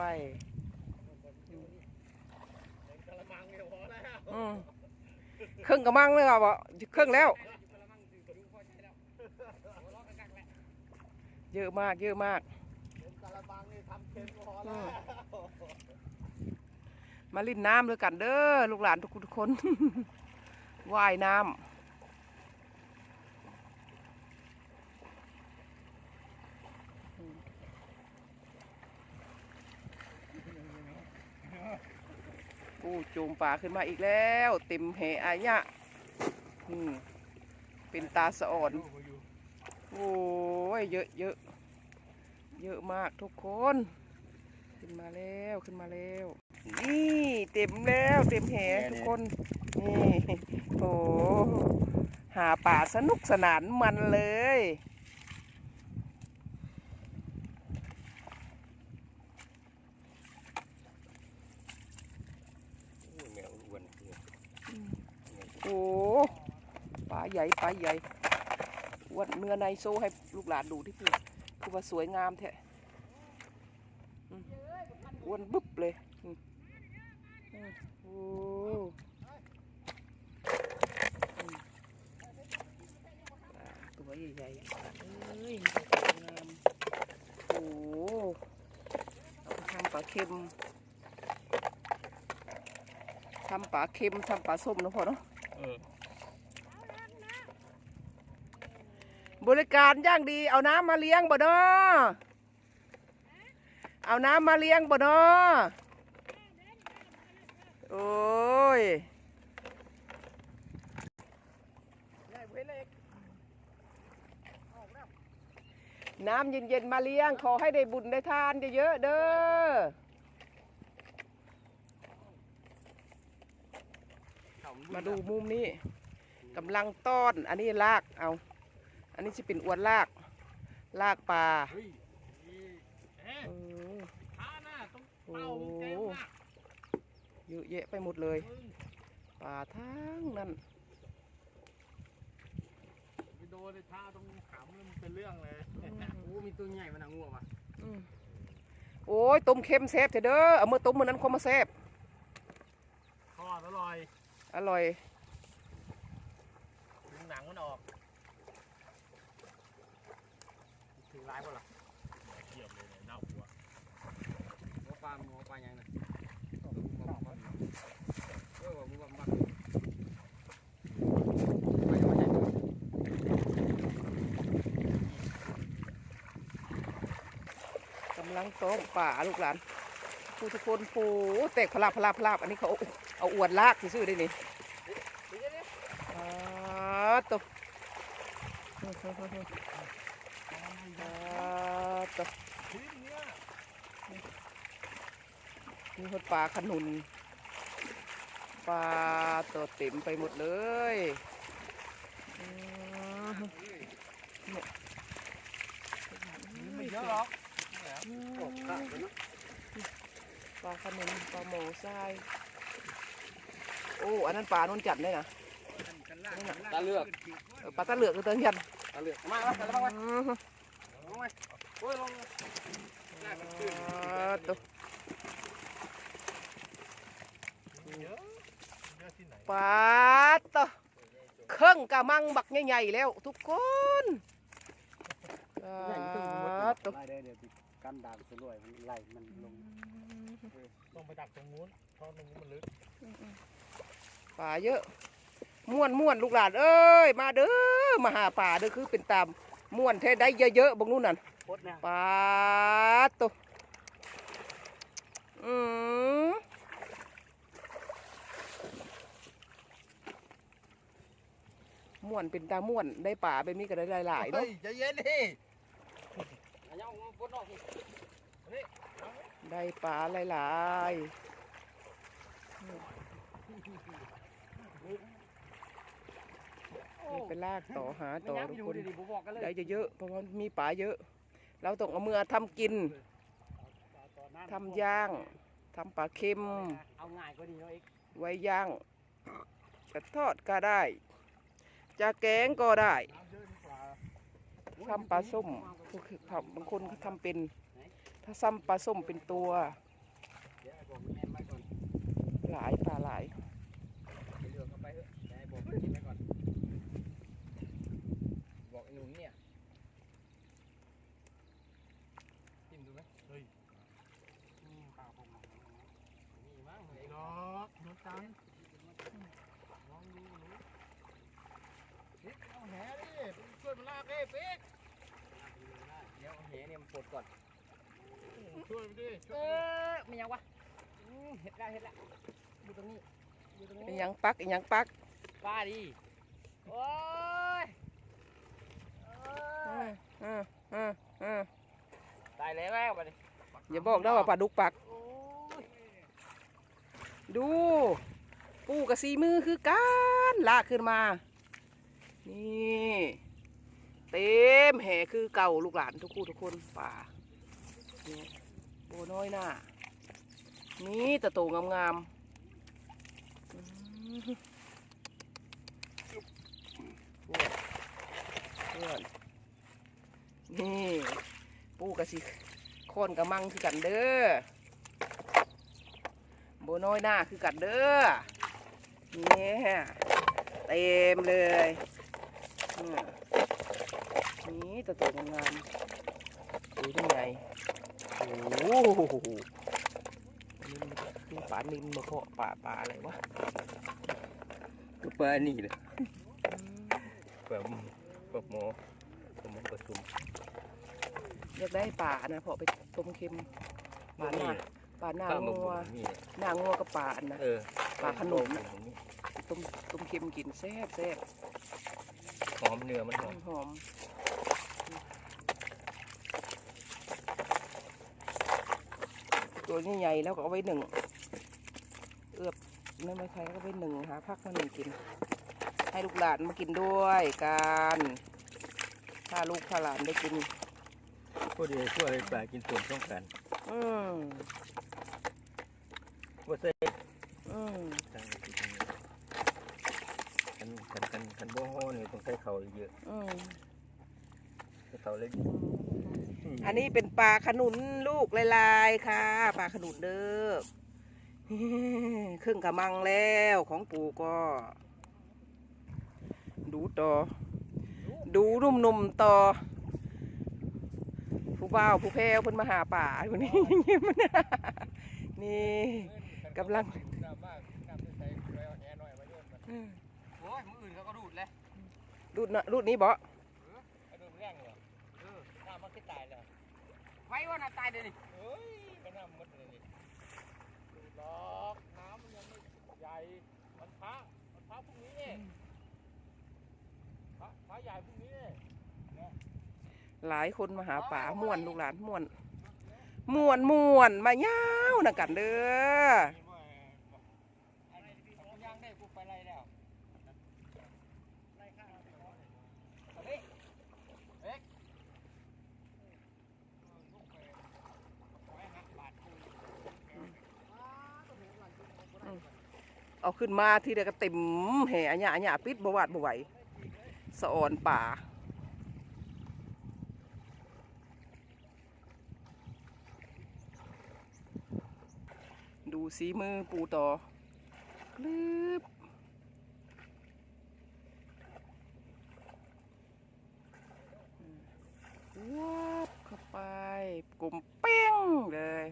ไปกระมังเนี่ยพอแล้วอืมครึ่งกระมังเลยครับบ่ครึ่องแล้ว เยอะมาก เยอะมากมาลิ้นน้ำด้วยกันเด้อลูกหลานทุกคนว่ายน้ำ กูจูมป่าขึ้นมาอีกแล้ว เต็มเหอายะอืมเป็นตาสะอ่อนโอ้ยเยอะเยอะเยอะมากทุกคน ขึ้นมาแล้วขึ้นมาแล้ว นี่เต็มแล้วเต็มแหทุกคนนี่โอ้หาป่าสนุกสนานมันเลย แมวอ้วน โอ้ปลาใหญ่ปลาใหญ่วันเนื้อในโซ่ให้ลูกหลานดูที่คือคือว่าสวยงามแท้อ้วนบึ๊บเลยโอ้ตัวใหญ่ๆเอ้ยงามโอ้เอาไปทำปลาเค็มทำปลาเค็มทำปลาส้มนะพ่อเนาะ เออ บริการย่างดี เอาน้ำมาเลี้ยงบ่เนาะเอาน้ำมาเลี้ยงบ่เนาะโอ้ยน้ำเย็นๆมาเลี้ยง ขอให้ได้บุญได้ทานเยอะๆเด้อมาดูมุมนี้กำลังต้อน อันนี้ลากเอา นนี้จะเป็นอวนลาก ลากปลาเฮ้ยเอ๊ะเออข้าหน้าต้องเป้ามึงเต็มนะเยอะแยะไปหมดเลยปลาทั้งนั้นไปโดนในท่าตรงขำมันเป็นเรื่องเลยโอ้มีตัวใหญ่มันหนังงัวป่ะอืมโอ้ยต้มเค็มแซ่บเถอะเด้อเอามื่อต้มมื่อนั้นคงมาแซ่บทอดอร่อย อร่อยดึงหนังมันออกถึงร้ายป่ะล่ะเกี่ยวเลยเนี่ยเน่าหัวหัวปลาหัวปลายังนะเออว่ามึงว่ามันไปยังไงกำลังต้มป่าลูกหลานผู้ทุกคนปูแตกพลาบพลาบพลาบอันนี้เขาเอาเอาอวดลากซื่อๆได้นี่อ่าตบ อ่าตบมีคนปลาขนุนปลาตัวเต็มไปหมดเลยไม่เยอะหรอกปลาขนุนปลาหมอทรายโอ้อันนั้นปลานุ่นจัดเลยนะตาเลือกปลาตะเลือกคือเติงยันตาเลือกมามาตาเลือกมาอืมลงมา โอ้ยลงลากกันขึ้นอ่าตัวเยอะเยอะที่ไหนปลาตัวเครื่องกะมังบักใหญ่ๆแล้ว ทุกคนอ่าตัวไล่ได้เดี๋ยวติดกันดามสลวยมันไล่มันลงต้องไปดักตรงนู้นเพราะตรงนู้นมันลึกปลาเยอะม่วนม่วนลูกหลานเอ้ยมาเด้อมาหาปลาเด้อคือเป็นตาม ม่วนเท่ได้เยอะๆบางนู่นนั่นโคตรเนี่ยปลาตัวอืมม่วนเป็นตาม่วนได้ป่าเป็นมีกันได้หลายๆเนาะเฮ้ยใจเย็นดิอันยังมึงปวดออกนี่ได้ปลาหลายๆ นี่ไปลากต่อหาต่อทุกคนผมบอกกันเลยได้เยอะๆเพราะว่ามีปลาเยอะ เราต้องเอามือทำกินทำย่างทำปลาเค็มเอาง่ายก็ดีเนาะเอ็กไว้ย่างกระทอดก็ได้ จะแกงก็ได้น้ำเยอะดีกว่าทำปลาส้มก็คือทำบางคนเขาทำเป็น ถ้าซ้ำปลาส้มเป็นตัวเดี๋ยวไอ้บอกมันแน่นไว้ก่อนหลายปลาหลาย เดี๋ยวเหลือเข้าไปเถอะเดี๋ยวไอ้บอกมันกินไว้ก่อน บอกไอ้หนุ่มเนี่ยจิ้มดูไหม เฮ้ยนี่ปลาพงมานี่มั้งไอ้ไอ้ดดออกกน้ำตาลลองดูหนูปิ๊กเอาแหดิช่วยมันลากดิปิ๊กเดี๋ยวเอาแหเนี่ยมันปลดก่อนช่วยมันดิเออมันยังวะอืมเห็ดละเห็ดละอยู่ตรงนี้อยู่ตรงเป็นนี้หยังปักเป็นหยังปักป้าดิโอ้ยโอ้ยเออเออเออตายแล้วแม่ไปดิ อย่าบอกนะว่าปลาดุกปัก ดู ปูกับสีมือคือการลากขึ้นมา นี่ เต็มแห่คือเก่าลูกหลานทุกคู่ทุกคนป่าโบน้อยหน้านี่ตะโตงามๆอืมเพื่อนนี่ ปูกับสี โคนกับมังคือกันเด้อโบน้อยหน้าคือกัดเด้อเนี่ยเต็มเลยนี่ตัวตัวงามดูที่ไหนโอ้โหนนี้มันคือปลานิลมาเคาะปลาปลาอะไรวะก็ปลานี่เลยปลาปลาหมอปลาหมอผสม อยากได้ปลานะเพาะไปต้มเค็มปลาหน้าปลาหน้าข้าวหมงัวนี่หน้างัวกับปลาอันนะเออปลาขนุนน่ะต้มต้มเค็มกินแซ่บแซ่บหอมเนื้อมันหอมหอมตัวใหญ่ๆแล้วก็เอาไว้หนึ่งเอือบนั่นไม่ใครก็ไปหนึ่งหาพักมาหนึ่งกิน ให้ลูกหลานมากินด้วยกัน ถ้าลูกถ้าหลานได้กินพว กเดียวช่วยปลากินส่วนต้องกันอืมว่าเซ่อืมตั้งไว้ที่ตรงนี้คันคันคันคันบ่ฮ้อนี่ต้องใช้เขาเยอะอืมใช้เขาเล็กอันนี้เป็นปลาขนุนลูกลายๆค่ะ ปลาขนุนเด้อครึ่งกะมังแล้วของปู่ก็ ดูต่อ ดูนุ่มๆต่อผู้ บ่าวผู้แพ้วเพิ่นมาหาป่าอยู่นี่ยิ้มนะนี่กำลังน้ำมากน้ำใส่ไปเอาแหหน่อยมาโยนมันโอ้ยมืออื่นเขาก็ดูดเลยรูดนะรูดนี้บ่ไอ้ดูดแรงเลยเออน้ำมันขึ้นตายแล้วไว้ว่าน้ำตายเดี๋ยวนี้เฮ้ยก็น้ำหมดเลยนี่ดูดอกน้ำมันยังไม่ใหญ่มันพระมันพระพรุ่งนี้นี่พระพระใหญ่พรุ่งนี้นี่ หลายคนมาหาป่าม่วนลูกหลานม่วนม่วนม่วนมาย้าวนะกันเด้ออะไรที่ผมย่างได้กูไปไล่แล้วไล่ข้างเราไปก่อนเฮ้ยเฮ้ยลูกไปไว้หักบาดกูเอาขึ้นมาที่เดียวก็เต็มแห่อันหยาอันหยาปิดบวาดบไหวสะออนป่า สีมือปูต่อกลืบวับเข้าไปกลุ่มเป้งเลย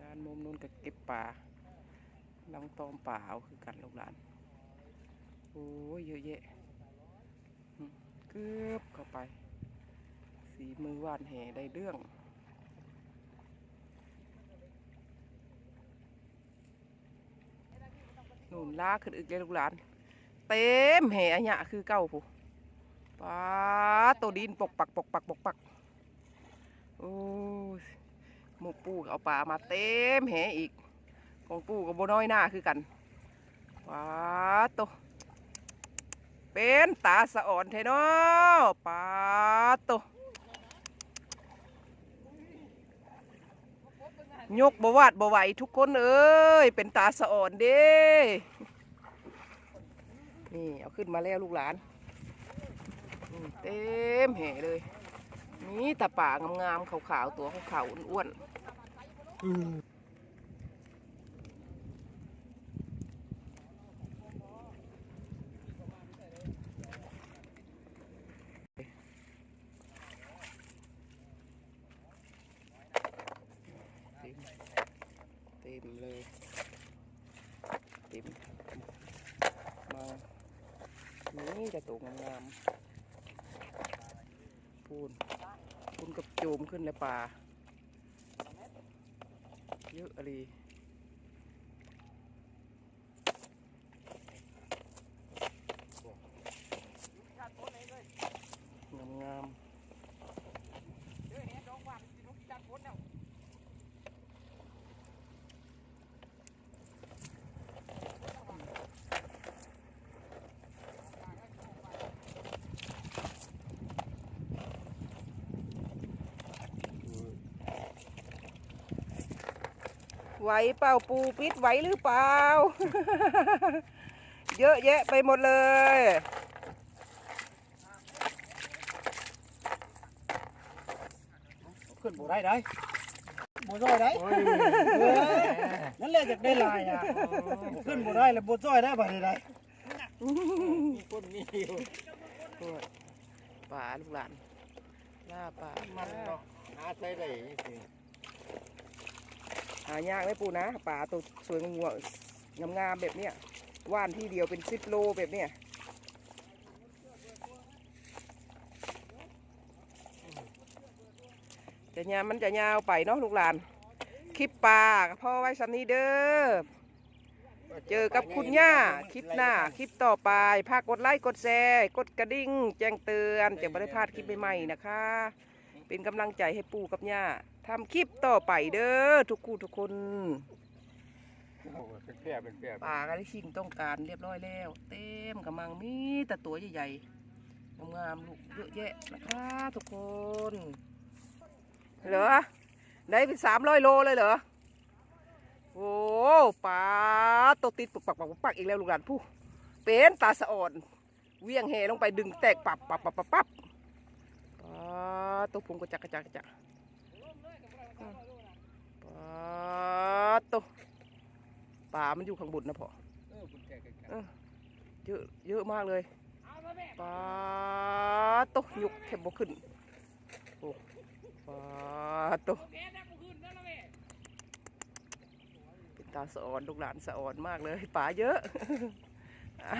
ด้านมุมนู้นก็เก็บป่าลองตอมป่าเอาคือกันลูกหลาน โอ้ยเยอะแยะเกือบเข้าไป สีมือวานแห่ได้เรื่อง นลากขึ้นอีกเลยลูกหลาน เต็มแห่อันยะคือเก้าผู้ป้าตัวดินปกปักปกปักปกปักโอ้หมูปูเอาปลามาเต็มแห่อีกของปูกับโบน้อยหน้าคือกันป้าตัวเป็นตาสะอ่อนเทนาะป้าตัว ยกบวาดบไหวทุกคนเอ้ย เป็นตาสะอ่อนเด้นี่ เอาขึ้นมาแล้วลูกหลาน เต็มแห่เลย นี่ตาป่างามๆขาวๆตัวขาวๆอ้วนๆเต็มเต็ มเลยเต็มมานี่จะตัวงามๆพูนพูนกับโจมขึ้นเลยป่าเยอะอะไร ไหวเปล่าปูปิดไหวหรือเปล่า เยอะแยะไปหมดเลย ขึ้นบ่ได้ได้บ่ซอยได้เออนั่นแหละอยากได้ลายอะขึ้นบ่ได้แล้วบ่ซอยได้บ่ได้ได้มีคนมีอยู่โอ้ยป่าลูกหลานล่าป่ามันเนาะหาใช้ได้จริง หายากไหมปูนะป่าตัวสวยงามงามๆแบบเนี้ยว่านที่เดียวเป็นสิบโลแบบเนี้ยจะยาวมันจะยาวไปเนาะลูกหลาน คลิปปลาพ่อไว้สำนี้เด้อเจอกับคุณย่าคลิปหน้า คลิปต่อไปพากกดไลค์กดแชร์กดกระดิ่ง แจ้งเตือนจะไม่ได้พลาดคลิปใหม่ๆนะคะ เป็นกำลังใจให้ปู่กับย่า ทำคลิปต่อไปเด้อทุกคู่ทุกคนโอ้เป็นแปรเป็นแปรป่าก็ได้ชิงต้องการเรียบร้อยแล้ว เต็มกำลังมีแต่ตัวใหญ่ๆงามๆลูกเยอะแยะนะคะทุกคนเหรอได้เป็นสามร้อยโลเลยเหรอโอ้ปลาตัวติดปุกปักปักปุกปักอีกแล้วลูกหลานผู้เป็นตาสะอ่อนเวียงเฮลงไปดึงแตกปับปับปับปับปับปลาตัวพุงกระจักกระจักกระจักอืมปลา ตัวปลามันอยู่ข้างบนนะพ่อเออคุณแกกันเออเยอะเยอะมากเลยปลาตัวยุกแทบบกขึ้นโอ้ปลาตัวเป็นตาสะอ่อนลูกหลานสะอ่อนมากเลยปลาเยอะอะ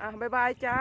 อะบ๊ายบายจ้า